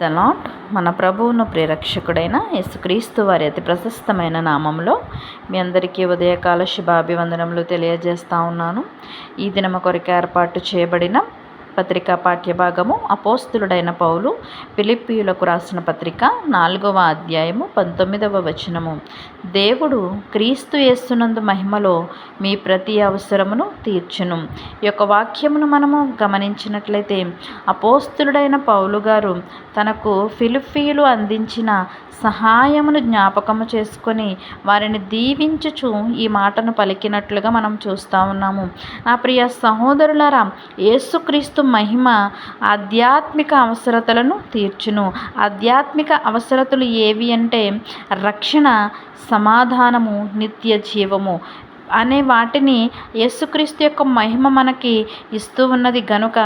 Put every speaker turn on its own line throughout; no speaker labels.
తలాట్ మన ప్రభువును ప్రేరక్షకుడైన యేసుక్రీస్తు వారి అతి ప్రశస్తమైన నామంలో మీ అందరికీ ఉదయకాల శుభాభివందనములు తెలియజేస్తా ఉన్నాను. ఈ దినమ కొరకు ఏర్పాటు చేయబడిన పత్రిక పాఠ్యభాగము అపోస్తులుడైన పౌలు ఫిలిప్పీయులకు రాసిన పత్రిక నాలుగవ అధ్యాయము పంతొమ్మిదవ వచనము. దేవుడు క్రీస్తు యేస్తునందు మహిమలో మీ ప్రతి అవసరమును తీర్చును. ఈ యొక్క వాక్యమును మనము గమనించినట్లయితే అపోస్తులుడైన పౌలు గారు తనకు ఫిలిఫీలు అందించిన సహాయమును జ్ఞాపకము చేసుకొని వారిని దీవించుచు ఈ మాటను పలికినట్లుగా మనం చూస్తూ ఉన్నాము. నా ప్రియ సహోదరులారా యేసుక్రీస్తు మహిమ ఆధ్యాత్మిక అవసరతలను తీర్చును. ఆధ్యాత్మిక అవసరతలు ఏవి అంటే రక్షణ సమాధానము నిత్య జీవము అనే వాటిని యేసుక్రీస్తు యొక్క మహిమ మనకి ఇస్తూ ఉన్నది గనుక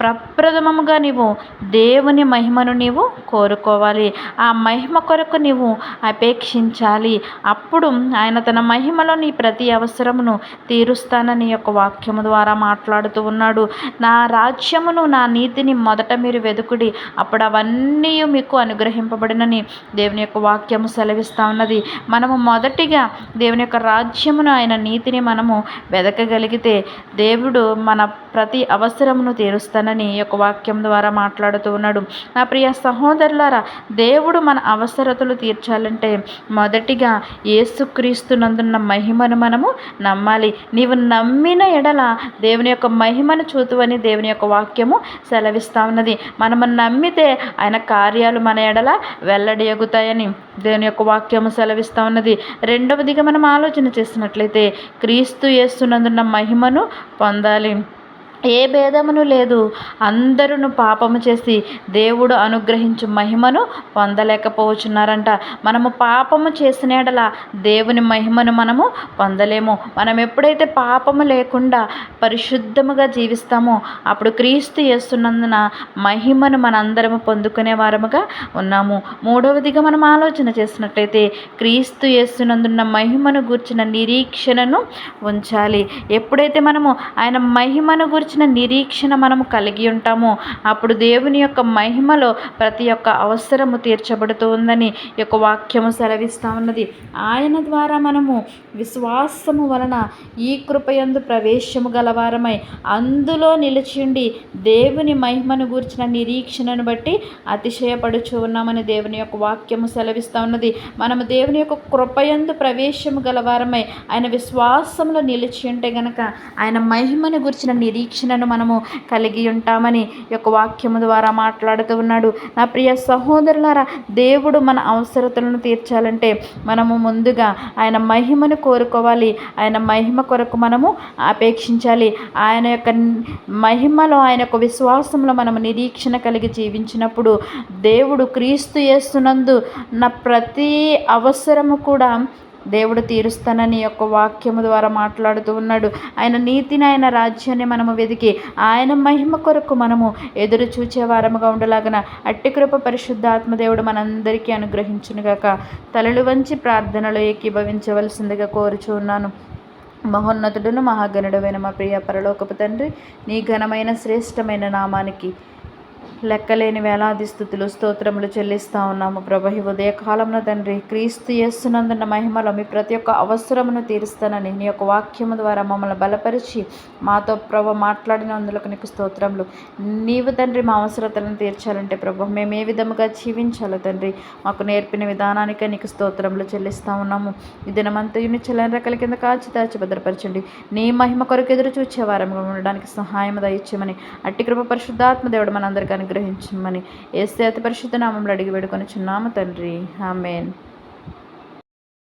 ప్రప్రథమముగా నీవు దేవుని మహిమను నీవు కోరుకోవాలి. ఆ మహిమ కొరకు నీవు అపేక్షించాలి. అప్పుడు ఆయన తన మహిమలో నీ ప్రతి అవసరమును తీరుస్తానని యొక్క వాక్యము ద్వారా మాట్లాడుతూ ఉన్నాడు. నా రాజ్యమును నా నీతిని మొదట మీరు వెదుకుడి. అప్పుడు అవన్నీ మీకు అనుగ్రహింపబడినని దేవుని యొక్క వాక్యము సెలవిస్తూ ఉన్నది. మనము మొదటిగా దేవుని యొక్క రాజ్యమును ఆయన నీతిని మనము వెదకగలిగితే దేవుడు మన ప్రతి అవసరమును తీరుస్తానని ఈ యొక్క వాక్యం ద్వారా మాట్లాడుతూ ఉన్నాడు. నా ప్రియ సహోదరులారా దేవుడు మన అవసరతలు తీర్చాలంటే మొదటిగా నందున్న మహిమను మనము నమ్మాలి. నీవు నమ్మిన ఎడల దేవుని యొక్క మహిమను చూతువని దేవుని యొక్క వాక్యము సెలవిస్తూ ఉన్నది. మనము నమ్మితే ఆయన కార్యాలు మన ఎడల వెల్లడియగుతాయని దేవుని యొక్క వాక్యము సెలవిస్తూ ఉన్నది. రెండవదిగా మనం ఆలోచన చేసినట్లయితే క్రీస్తు చేస్తున్నందున్న మహిమను పొందాలి. ఏ భేదమును లేదు. అందరూ పాపము చేసి దేవుడు అనుగ్రహించు మహిమను పొందలేకపోవచ్చున్నారంట. మనము పాపము చేసిన దేవుని మహిమను మనము పొందలేము. మనం ఎప్పుడైతే పాపము లేకుండా పరిశుద్ధముగా జీవిస్తామో అప్పుడు క్రీస్తు చేస్తున్నందున మహిమను మనందరము పొందుకునే వారముగా ఉన్నాము. మూడవదిగా మనం ఆలోచన చేసినట్లయితే క్రీస్తు చేస్తున్నందున్న మహిమను గూర్చిన నిరీక్షణను ఉంచాలి. ఎప్పుడైతే మనము ఆయన మహిమను గురించి వచ్చిన నిరీక్షణ మనము కలిగి ఉంటామో. అప్పుడు దేవుని యొక్క మహిమలో ప్రతి ఒక్క అవసరము తీర్చబడుతూ ఉందని యొక్క వాక్యము సెలవిస్తూ ఉన్నది. ఆయన ద్వారా మనము విశ్వాసము వలన ఈ కృపయందు ప్రవేశము గలవారమై అందులో నిలిచిండి దేవుని మహిమను గూర్చిన నిరీక్షణను బట్టి అతిశయపడుచు ఉన్నామని దేవుని యొక్క వాక్యము సెలవిస్తూ ఉన్నది. మనము దేవుని యొక్క కృపయందు ప్రవేశము గలవారమై ఆయన విశ్వాసంలో నిలిచి ఉంటే గనక ఆయన మహిమను గురించిన నిరీక్ష నిరీక్షణను మనము కలిగి ఉంటామని యొక్క వాక్యము ద్వారా మాట్లాడుతూ ఉన్నాడు. నా ప్రియ సహోదరులారా దేవుడు మన అవసరతలను తీర్చాలంటే మనము ముందుగా ఆయన మహిమను కోరుకోవాలి. ఆయన మహిమ కొరకు మనము అపేక్షించాలి ఆయన యొక్క మహిమలో ఆయన యొక్క విశ్వాసంలో మనము నిరీక్షణ కలిగి జీవించినప్పుడు దేవుడు క్రీస్తు చేస్తున్నందు నా ప్రతి అవసరము కూడా దేవుడు తీరుస్తానని యొక్క వాక్యము ద్వారా మాట్లాడుతూ ఉన్నాడు. ఆయన నీతిని ఆయన రాజ్యాన్ని మనము వెతికి ఆయన మహిమ కొరకు మనము ఎదురు చూచే వారముగా ఉండలాగన అట్టి కృప పరిశుద్ధాత్మ దేవుడు మనందరికీ అనుగ్రహించునుగాక తలలు వంచి ప్రార్థనలో ఏకీభవించవలసిందిగా కోరుచు ఉన్నాను. మహోన్నతుడును మహాగణుడమైన మా ప్రియ పరలోకపు తండ్రి నీ ఘనమైన శ్రేష్టమైన నామానికి లెక్కలేని వేలాది స్థుతులు స్తోత్రములు చెల్లిస్తూ ఉన్నాము ప్రభ. ఉదయ కాలంలో తండ్రి క్రీస్తు చేస్తున్నందున్న మహిమలో మీ ప్రతి ఒక్క అవసరమును తీరుస్తానని నీ యొక్క వాక్యము ద్వారా మమ్మల్ని బలపరిచి మాతో ప్రభు మాట్లాడినందులకు నీకు స్తోత్రములు. నీవు తండ్రి మా అవసరతలను తీర్చాలంటే ప్రభు మేము ఏ విధముగా జీవించాలో తండ్రి మాకు నేర్పిన విధానానికే నీకు స్తోత్రములు చెల్లిస్తూ ఉన్నాము. ఈ దినమంతయుని చెల్లని రకల కింద కాచి దాచి భద్రపరచండి. నీ మహిమ కొరకు ఎదురు చూచే వారంగా ఉండడానికి సహాయం దయచేయమని అట్టి కృప పరిశుద్ధాత్మ దేవుడు మనందరికీ అనుగ్రహించమని ఏ అతి పరిశుద్ధ నామంలో అడిగి వేడుకొని చున్నాము తండ్రి. ఆమెన్.